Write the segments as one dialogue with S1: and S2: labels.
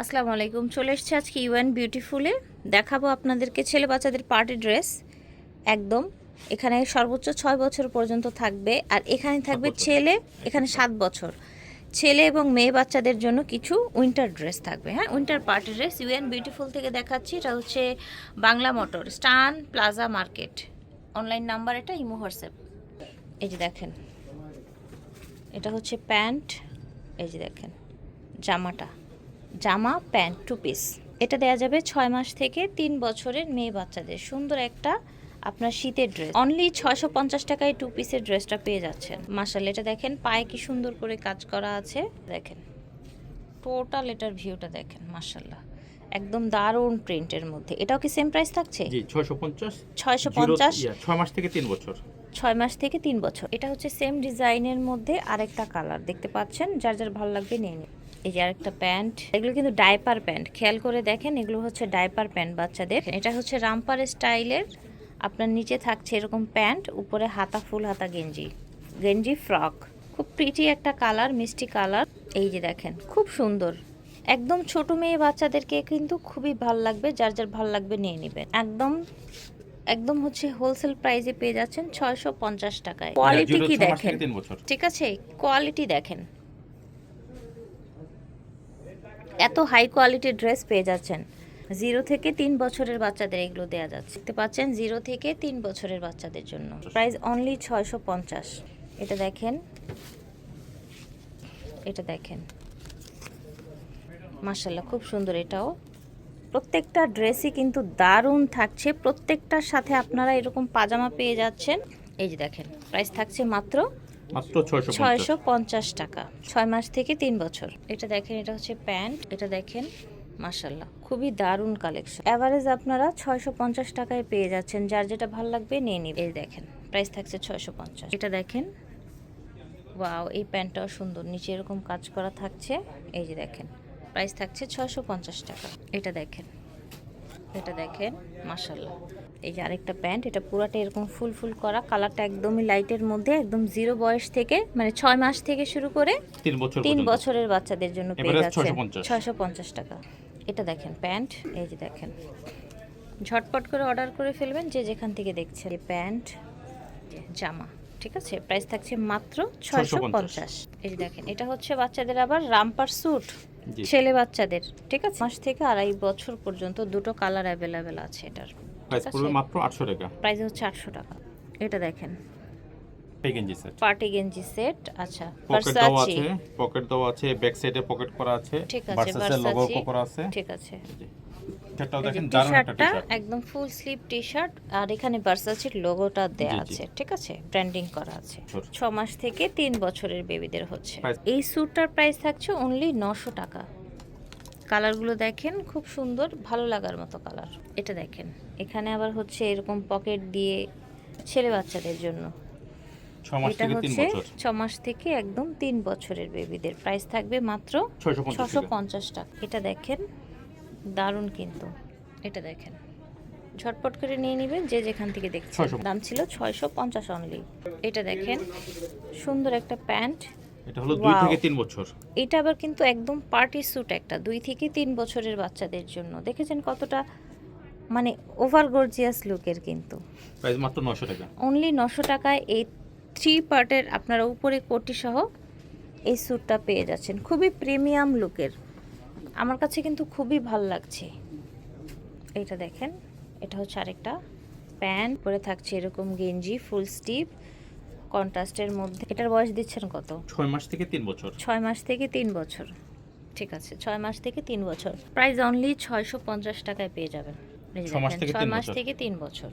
S1: আসসালামু আলাইকুম। চলে এসেছি আজকে ইউএন বিউটিফুলে দেখাবো আপনাদেরকে ছেলে বাচ্চাদের পার্টি ড্রেস। একদম। এখানে সর্বোচ্চ ছয় বছর পর্যন্ত থাকবে। আর এখানে থাকবে ছেলে এখানে সাত বছর। ছেলে এবং মেয়ে বাচ্চাদের জন্য কিছু উইন্টার ড্রেস থাকবে। হ্যাঁ winter party dress UN beautiful থেকে দেখাচ্ছি। এটা হচ্ছে বাংলা মোটর স্টান প্লাজা মার্কেট। অনলাইন নাম্বার এটা ইমো হোয়াটসঅ্যাপ। এই যে দেখেন। এটা হচ্ছে প্যান্ট। এই যে দেখেন জামাটা। জামা প্যান্ট টু পিস। এটা দেয়া যাবে ছয় মাস থেকে তিন বছরের মেয়ে বাচ্চাদের। সুন্দর একটা আপনার শীতের ড্রেস। অনলি ছয়শো পঞ্চাশ টাকায় টু পিসের ড্রেসটা পেয়ে যাচ্ছেন। মাসাল এটা দেখেন পায়ে কি সুন্দর করে কাজ করা আছে। দেখেন টোটাল এটার ভিউটা দেখেন মাসাল্লাহ একদম দারুণ প্রিন্টের মধ্যে। এটাও কি সেম প্রাইস থাকছে?
S2: জি ছয়শো পঞ্চাশ
S1: ছয়শো পঞ্চাশ।
S2: ছয় মাস থেকে তিন বছর।
S1: ছয় মাস থেকে তিন বছর। এটা হচ্ছে সেম ডিজাইনের মধ্যে আরেকটা কালার দেখতে পাচ্ছেন? যার যার ভালো লাগবে নিয়ে নিন। এই যে আরেকটা প্যান্ট এগুলো কিন্তু ডাইপার প্যান্ট। খেয়াল করে দেখেন এগুলো হচ্ছে ডাইপার প্যান্ট বাচ্চাদের। এটা হচ্ছে রামপার স্টাইলের আপনার নিচে থাকছে এরকম প্যান্ট উপরে হাতা ফুল হাতা গেঞ্জি। গেঞ্জি ফ্রক। খুব প্রিটি একটা কালার মিষ্টি কালার। এই যে দেখেন খুব সুন্দর। একদম ছোট মেয়ে বাচ্চাদেরকে কিন্তু খুবই ভালো লাগবে যার যার ভালো লাগবে নিয়ে নেবেন। একদম একদম হচ্ছে হোলসেল প্রাইসে পেয়ে যাচ্ছেন ছয়শো পঞ্চাশ টাকায়। কোয়ালিটি কি দেখেন? ঠিক আছে? কোয়ালিটি দেখেন। এত হাই কোয়ালিটির ড্রেস পেয়ে যাচ্ছেন। জিরো থেকে তিন বছরের বাচ্চাদের এগুলো দেওয়া যাচ্ছে। দেখতে পাচ্ছেন জিরো থেকে তিন বছরের বাচ্চাদের জন্য। প্রাইস অনলি ছয়শো পঞ্চাশ। এটা দেখেন। এটা দেখেন। মার্শাল্লাহ খুব সুন্দর এটাও। প্রত্যেকটা ড্রেসই কিন্তু দারুণ থাকছে। প্রত্যেকটার সাথে আপনারা এরকম পাজামা পেয়ে যাচ্ছেন। এই যে দেখেন প্রাইস থাকছে মাত্র
S2: মাত্র ছয়শো
S1: পঞ্চাশ। টাকা। ছয় মাস থেকে তিন বছর। এটা দেখেন, এটা হচ্ছে প্যান্ট। এটা দেখেন মাসাল্লাহ খুবই দারুণ কালেকশন। অ্যাভারেজ আপনারা ছয়শো পঞ্চাশ টাকায় পেয়ে যাচ্ছেন। যার যেটা ভালো লাগবে নিয়ে নিবে। এই দেখেন প্রাইস থাকছে ছয়শো পঞ্চাশ। এটা দেখেন ওয়াও এই প্যান্টটাও সুন্দর। নিচে এরকম কাজ করা থাকছে। এই যে দেখেন প্রাইস থাকছে ছয়শো পঞ্চাশ টাকা। এটা দেখেন এটা দেখেন মাসাল্লাহ এই যে আরেকটা প্যান্ট এটা পুরাটা এরকম ফুল ফুল করা। কালারটা একদমই লাইটের মধ্যে একদম জিরো বয়স থেকে মানে ছয় মাস থেকে শুরু করে
S2: তিন বছর
S1: তিন বছরের বাচ্চাদের জন্য পেয়ে যাচ্ছেন ছয়শো পঞ্চাশ। টাকা। এটা দেখেন প্যান্ট এই যে দেখেন। ঝটপট করে অর্ডার করে ফেলবেন যে যেখান থেকে দেখছেন। এই প্যান্ট জামা ঠিক আছে? প্রাইস থাকছে মাত্র ছয়শো পঞ্চাশ। এই যে দেখেন এটা হচ্ছে বাচ্চাদের আবার রামপার স্যুট ছেলে বাচ্চাদের ঠিক আছে? মাস থেকে আড়াই বছর পর্যন্ত দুটো কালার অ্যাভেলেবেল আছে এটার
S2: প্রাইস পড়বে মাত্র আটশো টাকা।
S1: প্রাইস হচ্ছে আটশো টাকা। এটা দেখেন।
S2: এই গেঞ্জি সেট।
S1: পার্টি গেঞ্জি সেট আচ্ছা
S2: পকেট দেওয়া আছে পকেট দেওয়া আছে ব্যাক সাইডে পকেট করা আছে
S1: ঠিক আছে,
S2: ভার্সাসের লোগো করা আছে।
S1: ঠিক আছে।
S2: জি সেটাও দেখেন দারুণ একটা
S1: টি-শার্টটা
S2: টি-শার্ট
S1: একদম ফুল স্লিভ টি শার্ট আর এখানে ভার্সাচির লোগোটা দেয়া। আছে ঠিক আছে ব্র্যান্ডিং করা আছে. ছ মাস থেকে তিন বছরের বেবিদের হচ্ছে। এই স্যুটটার প্রাইস থাকছে অনলি নশো টাকা। কালারগুলো দেখেন খুব সুন্দর ভালো লাগার মতো কালার এটা দেখেন এখানে আবার হচ্ছে এরকম পকেট দিয়ে ছেলে বাচ্চাদের জন্য। এটা হচ্ছে ছ মাস থেকে একদম তিন বছরের বেবিদের প্রাইস থাকবে মাত্র ছশো পঞ্চাশ টাকা। এটা দেখেন দারুণ কিন্তু। এটা দেখেন ঝটপট করে নিয়ে নেবেন যে যেখান থেকে দেখছেন। দাম ছিল ছয়শো পঞ্চাশ অনলি এটা দেখেন সুন্দর একটা প্যান্ট।
S2: এটা হলো দুই থেকে তিন বছর।
S1: এটা আবার কিন্তু একদম পার্টি স্যুট একটা দুই থেকে তিন বছরের বাচ্চাদের জন্য। দেখেছেন কতটা মানে ওভার গর্জিয়াস লুকের কিন্তু।
S2: প্রাইস মাত্র নশো টাকা।
S1: অনলি নশো টাকায় এই থ্রি পার্টের আপনারা উপরে কোটি সহ এই স্যুটটা পেয়ে যাচ্ছেন। খুবই প্রিমিয়াম লুকের। আমার কাছে কিন্তু খুবই ভালো লাগছে। এইটা দেখেন এটা হচ্ছে আরেকটা প্যান্ট। পরে থাকছে এরকম গেঞ্জি ফুল স্টিভ কন্ট্রাস্টের মধ্যে। এটার বয়স দিচ্ছেন কত?
S2: ছয় মাস থেকে তিন বছর।
S1: ছয় মাস থেকে তিন বছর। ঠিক আছে ছয় মাস থেকে তিন বছর। প্রাইস অনলি ছয়শো পঞ্চাশ টাকায় পেয়ে যাবেন। ছয় মাস থেকে তিন বছর।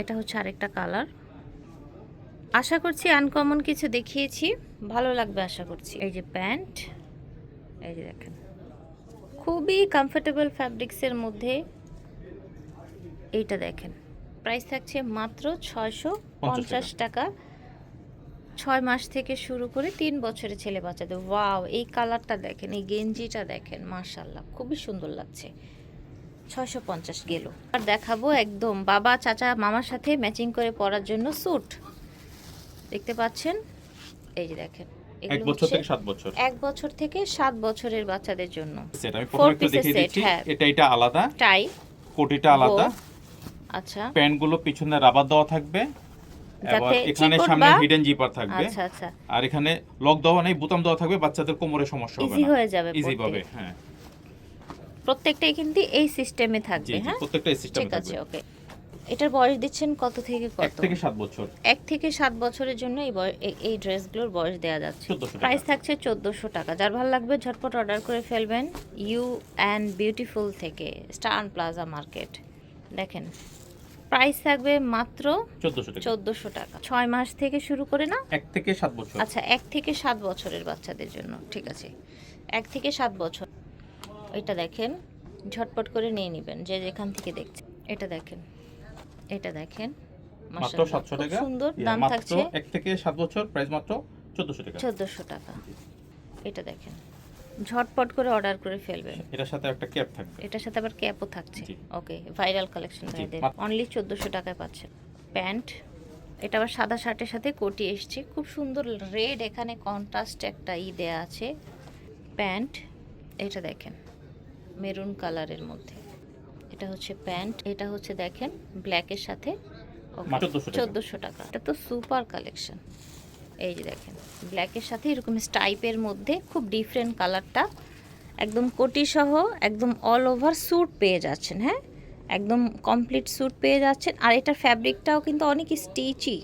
S1: এটা হচ্ছে আরেকটা কালার। আশা করছি আনকমন কিছু দেখিয়েছি। ভালো লাগবে আশা করছি। এই যে প্যান্ট এই যে দেখেন। খুবই কমফোর্টেবল ফ্যাব্রিক্সের মধ্যে এইটা দেখেন। প্রাইস থাকছে মাত্র ছয়শো পঞ্চাশ টাকা। ছয় মাস থেকে শুরু করে তিন বছরের ছেলে বাচ্চাদের। ওয়াও এই কালারটা দেখেন এই গেঞ্জিটা দেখেন মার্শাল্লাহ খুবই সুন্দর লাগছে। ছয়শো পঞ্চাশ গেল। আর দেখাবো একদম বাবা চাচা মামার সাথে ম্যাচিং করে পরার জন্য স্যুট দেখতে পাচ্ছেন? এই যে দেখেন
S2: এক বছর থেকে সাত বছর।
S1: এক বছর থেকে সাত বছরের বাচ্চাদের জন্য।
S2: সেট আমি প্রথমে একটু দেখিয়ে দিচ্ছি।
S1: হ্যাঁ।
S2: এটা এটা আলাদা।
S1: টাই
S2: কোটিটা আলাদা।
S1: আচ্ছা।
S2: পিছনে রাবার দেওয়া থাকবে। এবং এখানে সামনে হিডেন জিপার থাকবে।
S1: আচ্ছা আচ্ছা।
S2: আর এখানে লক দেওয়া নেই বোতাম দেওয়া থাকবে বাচ্চাদের কোমরে সমস্যা হবে
S1: ইজি হয়ে যাবে
S2: ইজি। পাবে হ্যাঁ।
S1: প্রত্যেকটাই কিন্তু এই সিস্টেমে থাকবে হ্যাঁ?
S2: প্রত্যেকটা সিস্টেম
S1: ঠিক আছে ওকে এটার বয়স দিচ্ছেন কত থেকে
S2: এক
S1: কত
S2: থেকে সাত বছর।
S1: এক থেকে সাত বছরের জন্য এই এই- ড্রেসগুলোর বয়স দেওয়া যাচ্ছে।
S2: 1400
S1: প্রাইস থাকছে চোদ্দোশো টাকা। যার ভালো লাগবে ঝটপট অর্ডার করে ফেলবেন। ইউ অ্যান্ড বিউটিফুল থেকে স্টান প্লাজা মার্কেট। দেখেন প্রাইস থাকবে মাত্র
S2: চোদ্দশো টাকা।
S1: ছয় মাস থেকে শুরু করে না?
S2: এক থেকে সাত বছর।
S1: আচ্ছা এক থেকে সাত বছরের বাচ্চাদের জন্য ঠিক আছে। এক থেকে সাত বছর। এটা দেখেন ঝটপট করে নিয়ে নেবেন যে যেখান থেকে দেখছেন। এটা দেখেন। এটা দেখেন
S2: মাত্র
S1: মাশাআল্লাহ,
S2: সাতশো
S1: খুব
S2: টাকা।
S1: সুন্দর দাম
S2: মাত্র
S1: থাকছে।
S2: এক থেকে সাত বছর প্রাইস মাত্র চোদ্দশো টাকা।
S1: চোদ্দোশো টাকা। এটা দেখেন ঝটপট করে অর্ডার করে ফেলবেন।
S2: এটার সাথে একটা ক্যাপ থাকবে।
S1: এটার সাথে আবার ক্যাপও থাকছে। ওকে ভাইরাল কালেকশন ভাইদের। অনলি চোদ্দোশো টাকায় পাচ্ছেন। প্যান্ট এটা আবার সাদা শার্টের সাথে কোটি এসছে। খুব সুন্দর রেড এখানে কন্ট্রাস্ট একটা ই দেয়া আছে। প্যান্ট এটা দেখেন মেরুন কালারের মধ্যে। এটা হচ্ছে প্যান্ট এটা হচ্ছে দেখেন ব্ল্যাকের সাথে
S2: মাত্র 1400 টাকা।
S1: চোদ্দোশো টাকা। এটা তো সুপার কালেকশন এই যে দেখেন ব্ল্যাকের সাথে এরকম স্টাইপের মধ্যে খুব ডিফারেন্ট কালারটা একদম কোটি সহ একদম অল ওভার স্যুট পেয়ে যাচ্ছেন হ্যাঁ? একদম কমপ্লিট স্যুট পেয়ে যাচ্ছেন। আর এটার ফ্যাব্রিকটাও কিন্তু অনেক স্টিচি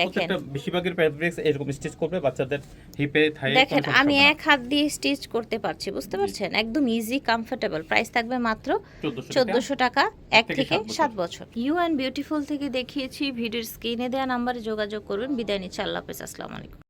S1: দেখেন।
S2: বেশিরভাগের ফ্যাব্রিক্স এরকম স্টিচ করবে বাচ্চাদের হিপে
S1: দেখেন আমি এক হাত দিয়ে স্টিচ করতে পারছি বুঝতে পারছেন? একদম ইজি কমফোর্টেবল প্রাইস থাকবে মাত্র
S2: চোদ্দশো
S1: টাকা। এক
S2: থেকে
S1: থেকে
S2: সাত বছর।
S1: ইউ অ্যান্ড বিউটিফুল থেকে দেখিয়েছি ভিডিওর স্ক্রিনে দেওয়া নাম্বারে যোগাযোগ করুন বিদায় নিচ্ছি আল্লাহ হাফেজ আসসালামু আলাইকুম।